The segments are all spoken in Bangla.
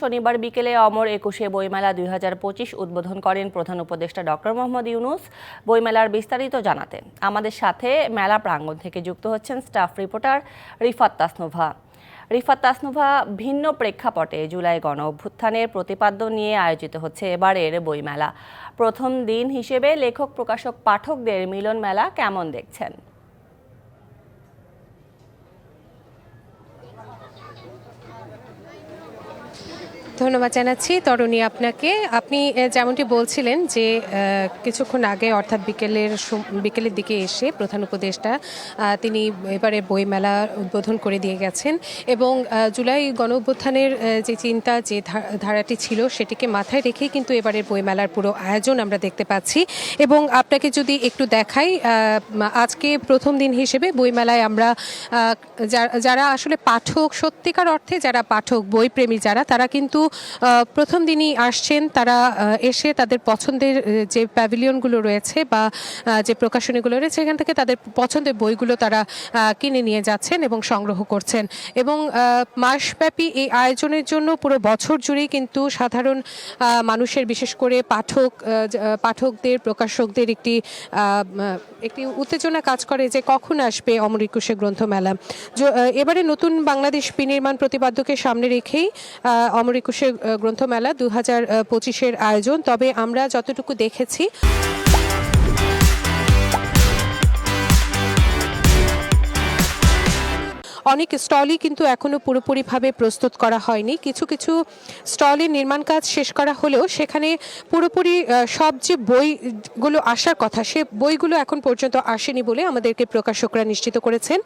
শনিবার বিকেলে অমর একুশে বইমেলা দুই হাজার পঁচিশ উদ্বোধন করেন প্রধান উপদেষ্টা ডক্টর মোহাম্মদ ইউনুস। বইমেলার বিস্তারিত জানাতেন। আমাদের সাথে মেলা প্রাঙ্গণ থেকে যুক্ত হচ্ছেন স্টাফ রিপোর্টার রিফাত তাসনোভা। রিফাত তাসনোভা, ভিন্ন প্রেক্ষাপটে জুলাই গণ অভ্যুত্থানের প্রতিপাদ্য নিয়ে আয়োজিত হচ্ছে এবারের বইমেলা। প্রথম দিন হিসেবে লেখক, প্রকাশক, পাঠকদের মিলন মেলা কেমন দেখছেন? ধন্যবাদ জানাচ্ছি। তরুণী, আপনাকে, আপনি যেমনটি বলছিলেন যে কিছুক্ষণ আগে, অর্থাৎ বিকেলের বিকেলের দিকে এসে প্রধান উপদেষ্টা তিনি এবারে বইমেলা উদ্বোধন করে দিয়ে গেছেন এবং জুলাই গণ অভ্যুত্থানের যে চিন্তা, যে ধারাটি ছিল, সেটিকে মাথায় রেখেই কিন্তু এবারের বইমেলার পুরো আয়োজন আমরা দেখতে পাচ্ছি। এবং আপনাকে যদি একটু দেখাই আজকে প্রথম দিন হিসেবে বইমেলায় আমরা যারা আসলে পাঠক, সত্যিকার অর্থে যারা পাঠক, বইপ্রেমী যারা, তারা কিন্তু প্রথম দিনই আসছেন, তারা এসে তাদের পছন্দের যে প্যাভিলিয়নগুলো রয়েছে বা যে প্রকাশনীগুলো রয়েছে সেখান থেকে তাদের পছন্দের বইগুলো তারা কিনে নিয়ে যাচ্ছেন এবং সংগ্রহ করছেন। এবং মাসব্যাপী এই আয়োজনের জন্য পুরো বছর জুড়েই কিন্তু সাধারণ মানুষের, বিশেষ করে পাঠক পাঠকদের, প্রকাশকদের একটি একটি উত্তেজনা কাজ করে যে কখন আসবে অমর একুশে গ্রন্থমেলা এবারে নতুন বাংলাদেশ বিনির্মাণ প্রতিপাদ্যকে সামনে রেখেই অমর একুশে আহ, গ্রন্থমেলা দু হাজার পঁচিশের আয়োজন। তবে আমরা যতটুকু দেখেছি অনেক স্টলই কিন্তু এখনও পুরোপুরিভাবে প্রস্তুত করা হয়নি। কিছু কিছু স্টলের নির্মাণ কাজ শেষ করা হলেও সেখানে পুরোপুরি সব যে বইগুলো আসার কথা, সে বইগুলো এখন পর্যন্ত আসেনি বলে আমাদেরকে প্রকাশকরা নিশ্চিত করেছেন।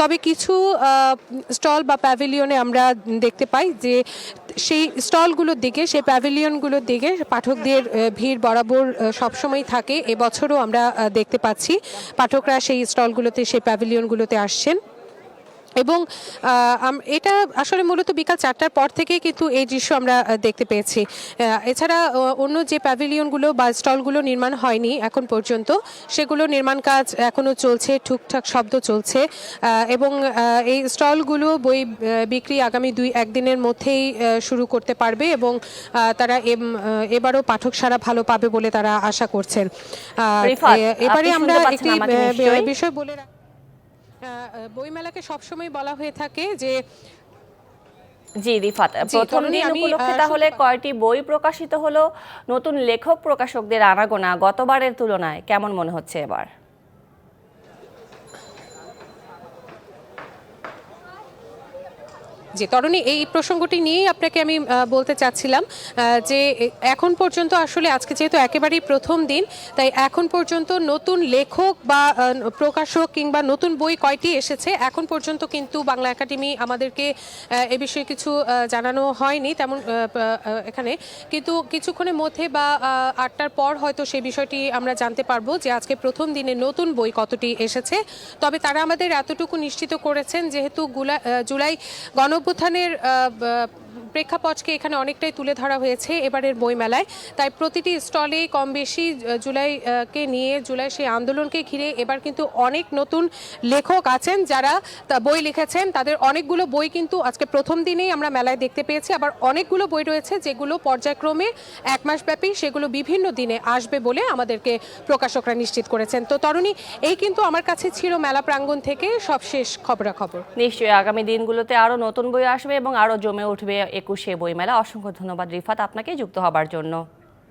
তবে কিছু স্টল বা প্যাভিলিয়নে আমরা দেখতে পাই যে সেই স্টলগুলোর দিকে, সেই প্যাভিলিয়নগুলোর দিকে পাঠকদের ভিড় বরাবর সবসময় থাকে। এবছরও আমরা দেখতে পাচ্ছি। পাঠকরা সেই স্টলগুলোতে, সেই প্যাভিলিয়নগুলোতে আসছেন। এবং এটা আসলে মূলত বিকাল চারটার পর থেকে কিন্তু এই দৃশ্য আমরা দেখতে পেয়েছি। এছাড়া অন্য যে প্যাভিলিয়নগুলো বা স্টলগুলো নির্মাণ হয়নি এখন পর্যন্ত সেগুলো নির্মাণ কাজ এখনও চলছে টুকটাক শব্দ চলছে। এবং এই স্টলগুলো বই বিক্রি আগামী দুই একদিনের মধ্যেই শুরু করতে পারবে এবং তারা এবারও পাঠক সারা ভালো পাবে বলে তারা আশা করছেন। এবারে আমরা একটি? বিষয় বলে রাখি বইমেলাকে সবসময় বলা হয়ে থাকে যে জি রিফাত প্রথম দিন উপলক্ষে তাহলে কয়টি বই প্রকাশিত হলো? নতুন লেখক প্রকাশকদের আনাগোনা গতবারের তুলনায় কেমন মনে হচ্ছে এবার? যে তরুণী, এই প্রসঙ্গটি নিয়েই আপনাকে আমি বলতে চাচ্ছিলাম যে এখন পর্যন্ত আসলে আজকে যেহেতু একেবারেই প্রথম দিন, তাই এখন পর্যন্ত নতুন লেখক বা প্রকাশক কিংবা নতুন বই কয়টি এসেছে? এখন পর্যন্ত কিন্তু বাংলা একাডেমি আমাদেরকে এ বিষয়ে কিছু জানানো হয়নি, তেমন এখানে। কিন্তু কিছুক্ষণের মধ্যে বা আটটার পর হয়তো সেই বিষয়টি আমরা জানতে পারব যে আজকে প্রথম দিনে নতুন বই কতটি এসেছে। তবে তারা আমাদের এতটুকু নিশ্চিত করেছেন, যেহেতু জুলাই গণঅভ্যুত্থানের ব- প্রেক্ষাপটকে এখানে অনেকটাই তুলে ধরা হয়েছে এবারের বইমেলায়। তাই প্রতিটি স্টলে কম বেশি আহ, জুলাই আহ, কে নিয়ে জুলাই সেই আন্দোলনকে ঘিরে এবার কিন্তু অনেক নতুন লেখক আছেন যারা বই লিখেছেন। তাদের অনেকগুলো বই কিন্তু আজকে প্রথম দিনেই আমরা মেলায় দেখতে পেয়েছি। আবার অনেকগুলো বই রয়েছে যেগুলো পর্যায়ক্রমে এক মাস ব্যাপী সেগুলো বিভিন্ন দিনে আসবে বলে আমাদেরকে প্রকাশকরা নিশ্চিত করেছেন। তো তরুণী এই কিন্তু আমার কাছে ছিল মেলা প্রাঙ্গণ থেকে সবশেষ খবরাখবর। নিশ্চয়ই আগামী দিনগুলোতে আরও নতুন বই আসবে এবং আরও জমে উঠবে একুশে বইমেলা। অসংখ্য ধন্যবাদ রিফাত আপনাকে যুক্ত হবার জন্য।